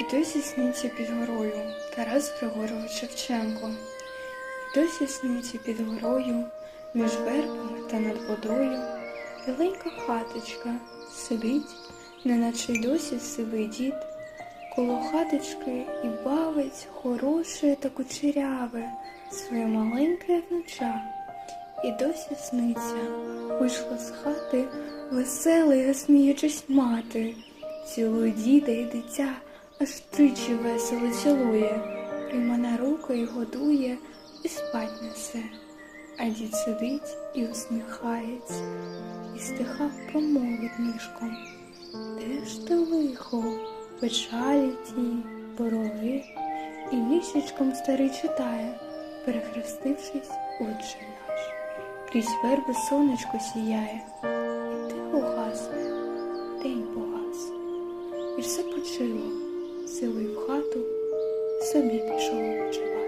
І досі сниться під горою Тарас Григорович Шевченко. І досі сниться під горою, між вербами та над водою. Біленька хаточка сидить, неначе й досі сивий дід. Коло хаточки і бавить хороше та кучеряве своє маленьке внуча. І досі сниться, вийшла з хати веселий, сміючись мати. Цілує діда і дитя, аж тричі весело цілує, прийма на руки і годує, і спать несе. А дід сидить і усміхається, і стиха промовить нишком. Де ж ти лихо, печалі ті, пороги, і місячком старий читає, перехрестившись, отче наш. Крізь верби сонечко сіяє, і тихо гасне, день погас. І все почило, силою в хату, собі пішов.